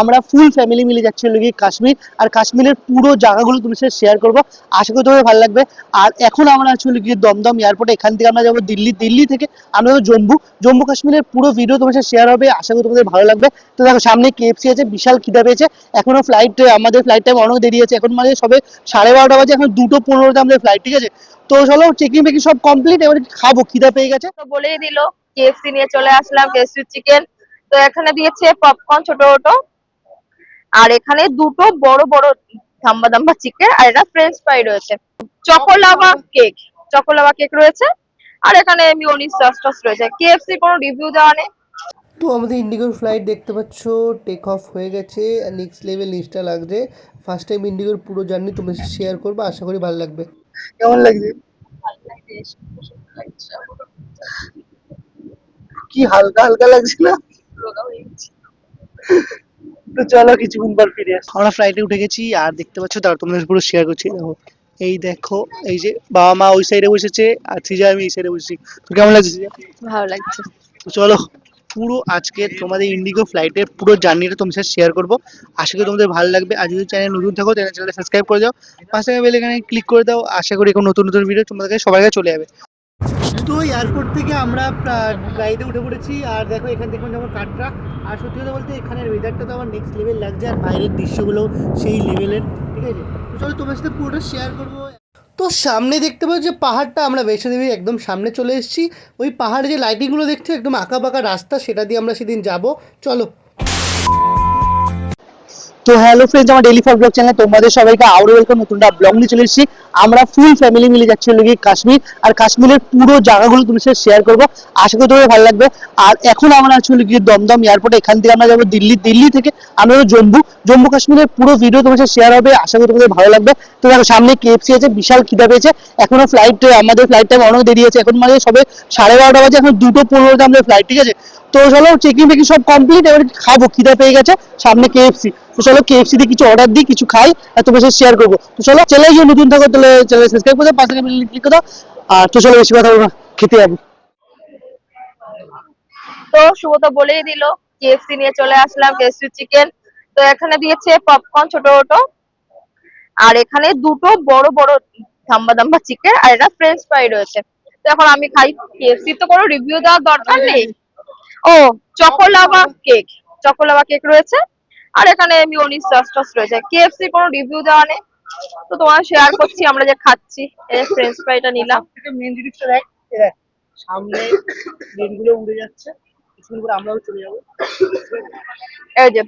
আমরা full family মিলে যাচ্ছি গিয়ে কাশ্মীর, আর কাশ্মীরের পুরো জায়গাগুলো তোমার সাথে শেয়ার করব। আশা করি তোমাদের ভালো লাগবে। আর এখন আমরা আছি হলো দমদম এয়ারপোর্টে এখান থেকে আমরা যাব দিল্লি। দিল্লি থেকে আমরা যাব জম্মু। জম্মু কাশ্মীরের পুরো ভিডিও তোমার সাথে শেয়ার হবে। আশা করি তোমাদের ভালো লাগবে। তো দেখো, সামনে কেএফসি আছে, বিশাল খিদা পেয়েছে। এখনও ফ্লাইট আমাদের ফ্লাইট টাইম অনেক দেরি আছে। এখন মানে সবে সাড়ে বারোটা বাজে, এখন দুটো পনেরোতে আমাদের ফ্লাইট ঠিক আছে? তো চলো চেকিং বেকিং সব কমপ্লিট এবার খাব, খিদা পেয়ে গেছে। তো বলেই দিল কেএফসি নিয়ে চলে আসলাম কেএফসি চিকেন তো এখানে দিয়েছে পপকর্ন ছোট ছোট। আর এখানে দুটো বড় বড় দাম্বা দাম্বা চিকেন আর এটা ফ্রেঞ্চ ফ্রাই রয়েছে। Choco lava cake choco lava cake রয়েছে। আর এখানে মিওনিস সস টস রয়েছে। কেএফসি কোনো রিভিউ দেওয়া নেই। তো আমাদের ইন্ডিগোর ফ্লাইট দেখতে পাচ্ছ টেক অফ হয়ে গেছে। নেক্সট লেভেল নিচটা লাগছে। ফার্স্ট টাইম ইন্ডিগোর পুরো জার্নি তোমার সাথে শেয়ার করব আশা করি ভালো লাগবে। কেমন লাগছে? কি হালকা হালকা লাগছে না তো চলো কিছুক্ষণ পর ফিরে আসি। আমরা ফ্লাইটে উঠে গেছি আর দেখতে পাচ্ছ তার তোমাদের পুরো শেয়ার করছি দেখো এই দেখো এই যে বাবা মা ওই সাইডে বসেছে আর থ্রিজা আমি এই সাইডে বসেছি। তো কেমন লাগছে ভালো লাগছে। চলো পুরো আজকে তোমাদের ইন্ডিগো ফ্লাইটের পুরো জার্নিটা তোমার সাথে শেয়ার করব। আশা করি তোমাদের ভালো লাগবে আর যদি চ্যানেল নতুন থাকো তাহলে চ্যানেলটা সাবস্ক্রাইব করে দাও। পাশে বেল এখানে ক্লিক করে দাও। আশা করি এখন নতুন নতুন ভিডিও তোমাদের কাছে সবার কাছে চলে যাবে। তো এয়ারপোর্ট থেকে আমরা গাড়িতে উঠে পড়েছি। আর দেখো, এখান থেকে যেমন কাটরা আর সত্যি কথা বলতে এখানের ওয়েদারটা তো আমার নেক্সট লেভেল লাগছে, আর বাইরের দৃশ্যগুলো সেই লেভেলের ঠিক আছে? চলো তোমার সাথে পুরোটা শেয়ার করব। তো সামনে দেখতে পাচ্ছ যে পাহাড়টা, আমরা বৈষ্ণোদেবীর একদম সামনে চলে এসেছি। ওই পাহাড়ে যে লাইটিংগুলো দেখছ, একদম আঁকা বাঁকা রাস্তা, সেটা দিয়ে আমরা সেদিন যাব। চলো। তো হ্যালো ফ্রেন্ডস আমার ডেলি ফর ব্লগ চ্যানেলে তোমাদের সবাইকে আরও ওয়েলকাম নতুন একটা ব্লগ নিয়ে চলে এসেছি। আমরা ফুল ফ্যামিলি মিলে যাচ্ছি হলো কাশ্মীর, আর কাশ্মীরের পুরো জায়গাগুলো তোমার সাথে শেয়ার করব। আশা করি তোমাদের ভালো লাগবে। আর এখন আমরা আছি হলো গিয়ে দমদম এয়ারপোর্টে এখান থেকে আমরা যাব দিল্লি। দিল্লি থেকে আমরা জম্মু। জম্মু কাশ্মীরের পুরো ভিডিও তোমার সাথে শেয়ার হবে, আশা করি তোমাদের ভালো লাগবে। তো দেখো, সামনে কেএফসি আছে, বিশাল খিদা পেয়েছে। এখনও ফ্লাইট আমাদের ফ্লাইট টাইম অনেক দেরি আছে এখন মানে সবে সাড়ে বারোটা বাজে, এখন দুটো পনেরোটা আমাদের ফ্লাইট ঠিক আছে? তো চলো চেকিং বেকিং সব কমপ্লিট এবার খাব, খিদা পেয়ে গেছে, সামনে কেএফসি তো চলো কেএফসি তে কিছু অর্ডার দিই, কিছু খাই, আর তোমার সাথে শেয়ার করব। তো চলো চলে গিয়ে নতুন থাকো, তাহলে চ্যানেল সাবস্ক্রাইব করে, পাশে ক্লিক করে, আর তো চলো বেশি কথা খেতে যাব। তো শুভতা বলেই দিল কেএফসি নিয়ে চলে আসলাম কেএফসি চিকেন তো এখানে দিয়েছে পপকর্ন ছোট ছোট। আর এখানে দুটো বড় বড় দাম্বা দাম্বা চিকেন আর এটা ফ্রেঞ্চ ফ্রাই রয়েছে। তো এখন আমি খাই কেএফসি তো কোনো রিভিউ দেওয়ার দরকার নেই। ও choco lava cake choco lava cake রয়েছে। আর এখানে মিওনিস সস টস রয়েছে। কেএফসি কোনো রিভিউ দেওয়া নেই। তো তোমার শেয়ার করছি আমরা যে খাচ্ছি এই ফ্রেঞ্চ ফ্রাইটা নিলাম। মেন জিনিসটা দেখ সামনে প্লেনগুলো উড়ে যাচ্ছে কিছুক্ষণ করে আমরাও চলে যাব। এই যে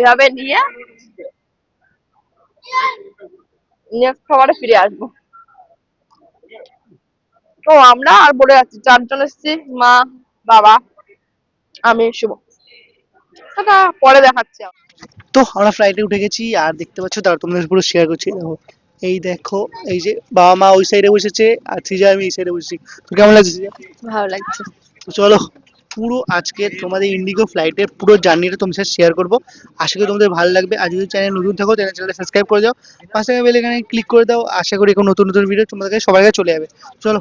এভাবে নিয়ে নেক্সট খাবারে ফিরে আসব। ও আমরা আর বলে যাচ্ছি চারজন এসেছি মা বাবা আমি শুভ। টাটা, পরে দেখাচ্ছি তো আমরা ফ্লাইটে উঠে গেছি আর দেখতে পাচ্ছ তার তোমাদের পুরো শেয়ার করছি। দেখো এই দেখো এই যে বাবা মা ওই সাইডে বসেছে আর থ্রিজা আমি এই সাইডে বসেছি। তো কেমন লাগছে ভালো লাগছে। চলো পুরো আজকে তোমাদের ইন্ডিগো ফ্লাইটের পুরো জার্নিটা তোমার সাথে শেয়ার করব। আশা করি তোমাদের ভালো লাগবে আর যদি চ্যানেল নতুন থাকো তাহলে চ্যানেলটা সাবস্ক্রাইব করে দাও। পাশে বেল এখানে ক্লিক করে দাও। আশা করি এখন নতুন নতুন ভিডিও তোমাদের কাছে সবার কাছে চলে যাবে। চলো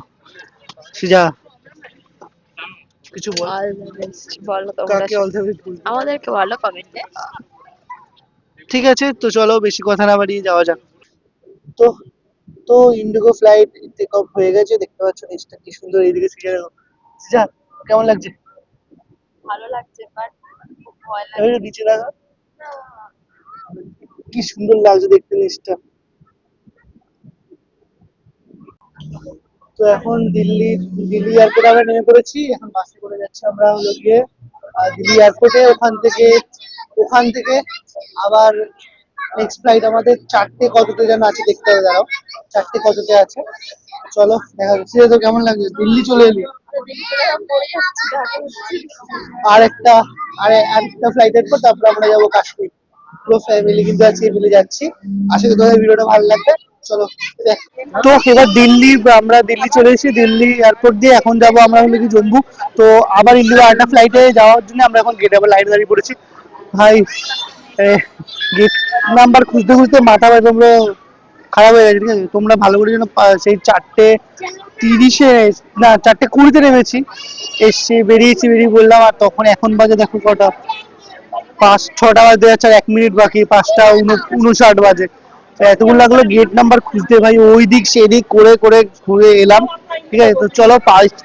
সিজা কিছু বল। All the best. বলো। তোমরা কাকে অল দ্য বেস্ট আমাদেরকে ভালো কমেন্টে। ঠিক আছে তো চলো বেশি কথা না বাড়িয়ে যাওয়া যাক। তো তো ইন্ডিগো ফ্লাইট টেক অফ হয়ে গেছে দেখতে পাচ্ছ নিচটা কি সুন্দর এইদিকে সিজা দেখো সিজা কেমন লাগছে? ভালো লাগছে বাট ভয় একটু নিচে দেখা কি সুন্দর লাগছে দেখতে নিচটা তো এখন দিল্লি দিল্লি এয়ারপোর্টে আমরা নেমে পড়েছি। এখন বাসে করে যাচ্ছি আমরা হলো গিয়ে দিল্লি এয়ারপোর্টে ওখান থেকে ওখান থেকে আবার নেক্সট ফ্লাইট আমাদের চারটে কততে যেন আছে, দেখতে হবে, দাঁড়াও। চারটে কততে আছে? চলো, দেখা যাচ্ছে। তো কেমন লাগছে? দিল্লি চলে এলি? আর একটা, আর আরেকটা ফ্লাইটের পর তারপর আমরা যাব কাশ্মীর। পুরো ফ্যামিলি কিন্তু আজকে মিলে যাচ্ছি। আশা করি তোমাদের ভিডিওটা ভালো লাগবে। চলো। তো এবার দিল্লি, আমরা দিল্লি চলে এসেছি। দিল্লি এয়ারপোর্ট দিয়ে এখন যাব আমরা হলো কি জম্মু। তো আবার ইন্ডিগো আরেকটা ফ্লাইটে যাওয়ার জন্য আমরা এখন গেটে আবার লাইন দাঁড়িয়ে পড়েছি। ভাই গেট নাম্বার খুঁজতে খুঁজতে মাথা ভাই তোমরা খারাপ হয়ে গেছে, ঠিক আছে? তোমরা ভালো করে যেন সেই চারটে তিরিশে, না, চারটে কুড়িতে নেমেছি। এসে বেরিয়েছি, বেরিয়ে বললাম আর তখন এখন বাজে দেখো কটা। পাঁচ, ছটা বাজতে যাচ্ছে আর এক মিনিট বাকি, পাঁচটা উনষাট বাজে। এতক্ষণ লাগল গেট নাম্বার খুঁজতে ভাই ওই দিক সেদিক করে করে ঘুরে এলাম। ঠিক আছে, তো চলো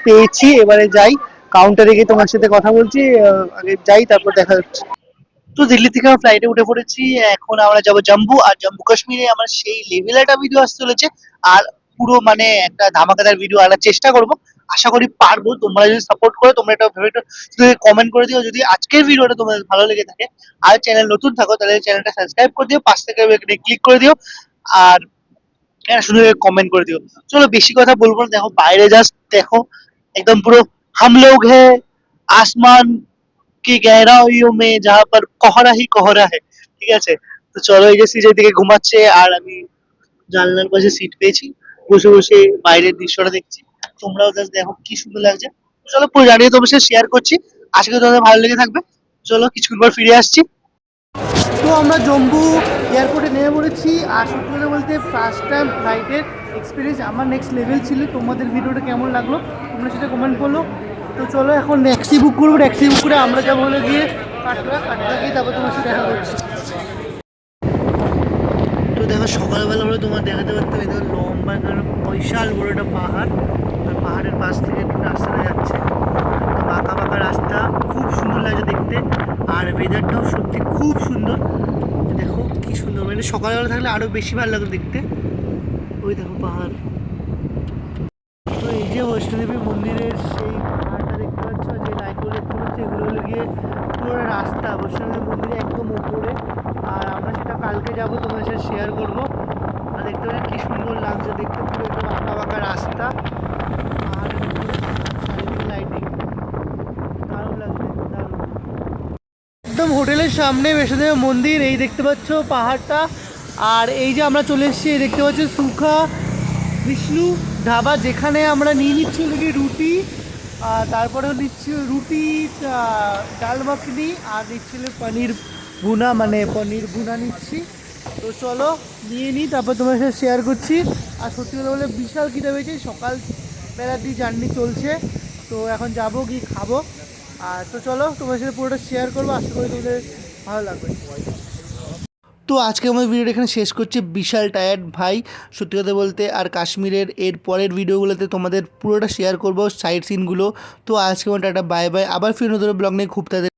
পেয়েছি, এবারে যাই। কাউন্টারে গিয়ে তোমার সাথে কথা বলছি আগে যাই, তারপর দেখা যাচ্ছে তো দিল্লি থেকে আমরা ফ্লাইটে উঠে পড়েছি, এখন আমরা যাব জম্মু, আর জম্মু কাশ্মীরে আমার সেই লেভেল একটা ভিডিও আসতে চলেছে, আর পুরো মানে একটা ধামাকাদার ভিডিও আনার চেষ্টা করব। আশা করি পারব। তোমরা যদি সাপোর্ট করো, তোমরা এটা ভেবে কমেন্ট করে দিও। যদি আজকের ভিডিওটা তোমাদের ভালো লেগে থাকে আর চ্যানেল নতুন থাকো, তাহলে চ্যানেলটা সাবস্ক্রাইব করে দিও, পাশ থেকে ক্লিক করে দিও আর হ্যাঁ, শুধু কমেন্ট করে দিও। চলো, বেশি কথা বলব না, দেখো, বাইরে জাস্ট দেখো, একদম পুরো হাম লোক হে, আসমান কি গেহরাইও মে, যাহা পর কোহরা হি কোহরা হে। ঠিক আছে? তো চলো, এই যে সিজে দিকে ঘুমাচ্ছে আর আমি জানলার পাশে সিট পেয়েছি। বসে বসে বাইরের দৃশ্যটা দেখছি। তোমরাও জাস্ট দেখো কি সুন্দর লাগছে। চলো পুরো জানিয়ে তোমার সাথে শেয়ার করছি। আশা করি তোমাদের ভালো লেগে থাকবে। চলো কিছুক্ষণ পর ফিরে আসছি। তো আমরা জম্মু এয়ারপোর্টে নেমে পড়েছি। আর সত্যি কথা বলতে ফার্স্ট টাইম ফ্লাইটের এক্সপিরিয়েন্স আমার নেক্সট লেভেল ছিল। তোমাদের ভিডিওটা কেমন লাগল তোমরা সেটা কমেন্ট করল তো চলো এখন ট্যাক্সি বুক করব। ট্যাক্সি বুক করে আমরা যাব হলে গিয়ে কাটরা। কাটরা গিয়ে তারপর তোমার সাথে দেখা করছি। তো দেখো সকালবেলা হলে তোমার দেখাতে পারতাম এই দেখো লম্বা কারণ বিশাল বড় একটা পাহাড়। পাহাড়ের পাশ থেকে রাস্তাটা যাচ্ছে। একদম বাঁকা বাঁকা রাস্তা, খুব সুন্দর লাগছে দেখতে। আর ওয়েদারটাও সত্যি খুব সুন্দর। দেখো কি সুন্দর মানে সকালবেলা থাকলে আরও বেশি ভালো লাগবে দেখতে। ওই দেখো পাহাড়। তো এই যে বৈষ্ণোদেবী মন্দিরের সেই পাহাড়টা দেখতে পাচ্ছ, যে লাইটগুলো দেখতে পাচ্ছ, এগুলো হলো গিয়ে পুরো রাস্তা। বৈষ্ণোদেবী মন্দিরে একদম উপরে আর আমরা সেটা কালকে যাব, তোমাদের সাথে শেয়ার করব। আর দেখতে পাচ্ছি কি সুন্দর লাগছে দেখতে, পুরো একদম আঁকা বাঁকা রাস্তা। একদম হোটেলের সামনে বৈষ্ণোদেবী মন্দির, এই দেখতে পাচ্ছ পাহাড়টা। আর এই যে আমরা চলে এসেছি, এই দেখতে পাচ্ছ সুখা, বিষ্ণু, ধাবা, যেখানে আমরা নিয়ে নিচ্ছি গিয়ে রুটি, আর তারপরে নিচ্ছি রুটি ডাল মাখনি আর নিচ্ছি হলো পনির ভুনা মানে পনির ভুনা নিচ্ছি। তো চলো, নিয়ে নিই, তারপর তোমার সাথে শেয়ার করছি। আর সত্যি কথা বলে বিশাল খিদে পেয়েছে, সকাল বেলার দিয়ে জার্নি চলছে, তো এখন যাব, গিয়ে খাব। আর তো চলো তোমার সাথে পুরোটা শেয়ার করব। আশা করি তোমাদের ভালো লাগবে। তো আজকে আমার ভিডিওটা এখানে শেষ করছি। বিশাল টায়ার্ড ভাই। সত্যি কথা বলতে, আর কাশ্মীরের এর পরের ভিডিওগুলোতে তোমাদের পুরোটা শেয়ার করব সাইড সিনগুলো তো আজকে আমার টাটা বাই বাই আবার ফিরে নতুন ব্লগ নিয়ে খুব তাদের